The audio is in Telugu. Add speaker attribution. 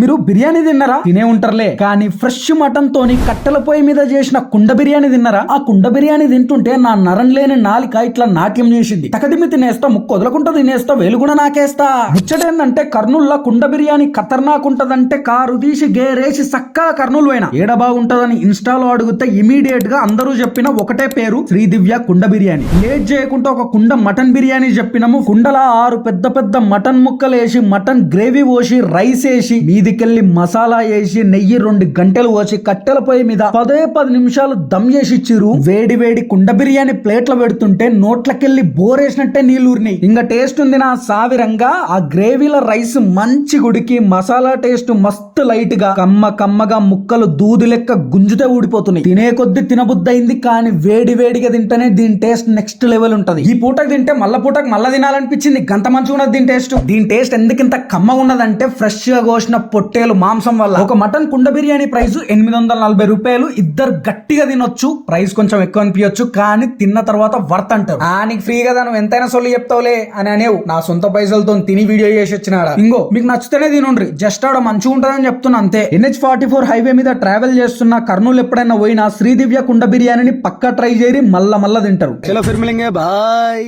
Speaker 1: మీరు బిర్యానీ తిన్నారా? తినే ఉంటారులే. కానీ ఫ్రెష్ మటన్ తోని కట్టెల పొయ్యి మీద చేసిన కుండ బిర్యానీ తిన్నారా? ఆ కుండ బిర్యానీ తింటుంటే నా నరం లేని నాలిక ఇట్లా నాట్యం చేసింది. తకదిమి తినేస్తా ముక్కు వదలకుండా తినేస్తా వేలు కూడా నాకేస్తా. ముచ్చటేందంటే కర్నూల్లో కుండ బిర్యానీ ఖతర్నాక్ ఉంటదంటే కారు తీసి గేరేసి సక్కా కర్నూలు పోయినా. ఏడ బాగుంటదని ఇన్స్టాలో అడిగితే ఇమీడియట్గా అందరూ చెప్పిన ఒకటే పేరు శ్రీదివ్య కుండ బిర్యానీ. లేట్ చేయకుండా ఒక కుండ మటన్ బిర్యానీ చెప్పినాము. కుండలా ఆరు పెద్ద పెద్ద మటన్ ముక్కలు వేసి మటన్ గ్రేవీ పోసి రైస్ వేసి మీదికెళ్ళి మసాలా వేసి నెయ్యి రెండు గంటలు పోసి కట్టెల పొయ్యి మీద పదే పది నిమిషాలు దమ్ చేసి ఇచ్చిరు వేడి వేడి కుండ బిర్యానీ ప్లేట్లో పెడుతుంటే నోట్లకెళ్ళి బోరేసినట్టే నీళ్ళూరినాయి. ఇంకా టేస్ట్ ఉంది నా సావిరంగా ఆ గ్రేవీల రైస్ మంచి గుడికి మసాలా టేస్ట్ మస్తు లైట్గా కమ్మ కమ్మగా ముక్కలు దూది లెక్క గుంజుతే ఊడిపోతున్నాయి. తినే కొద్ది తినబుద్దయింది కానీ వేడి వేడిగా తింటేనే దీని టేస్ట్ నెక్స్ట్ లెవెల్ ఉంటది. ఈ పూటకు తింటే మల్ల పూటకు మళ్ళా తినాలనిపించింది. గంత మంచిగా ఉన్నది దీని టేస్ట్. దీని టేస్ట్ ఎందుకు ఇంత కమ్మగా ఉన్నదంటే ఫ్రెష్గా కోసిన పొట్టేలు మాంసం వల్ల. ఒక మటన్ కుండ బిర్యానీ ప్రైస్ ఎనిమిది వందల నలభై రూపాయలు. ఇద్దరు గట్టిగా తినొచ్చు. ప్రైస్ కొంచెం ఎక్కువ అనిపించచ్చు. కానీ తిన్న తర్వాత వర్త్ అంటారు. ఆయనకి నీకు ఫ్రీ కదా నువ్వు ఎంతైనా సొల్లు చెప్తావులే అని అనేవు. నా సొంత పైసలతో తిని వీడియో చేసి వచ్చిన ఇంకో మీకు నచ్చితేనే తినండి జస్ట్ ఆడ మంచిగా ఉంటుందని చెప్తున్నా అంతే. ఎన్హెచ్ ఫార్టీ ఫోర్ హైవే మీద ట్రావెల్ చేస్తున్న కర్నూలు ఎప్పుడైనా పోయినా శ్రీదివ్య కుండ బిర్యానీని పక్కా ట్రై చేయరి మళ్ళా మళ్ళా తింటారు.
Speaker 2: చలో ఫిర్మిలింగే బాయ్.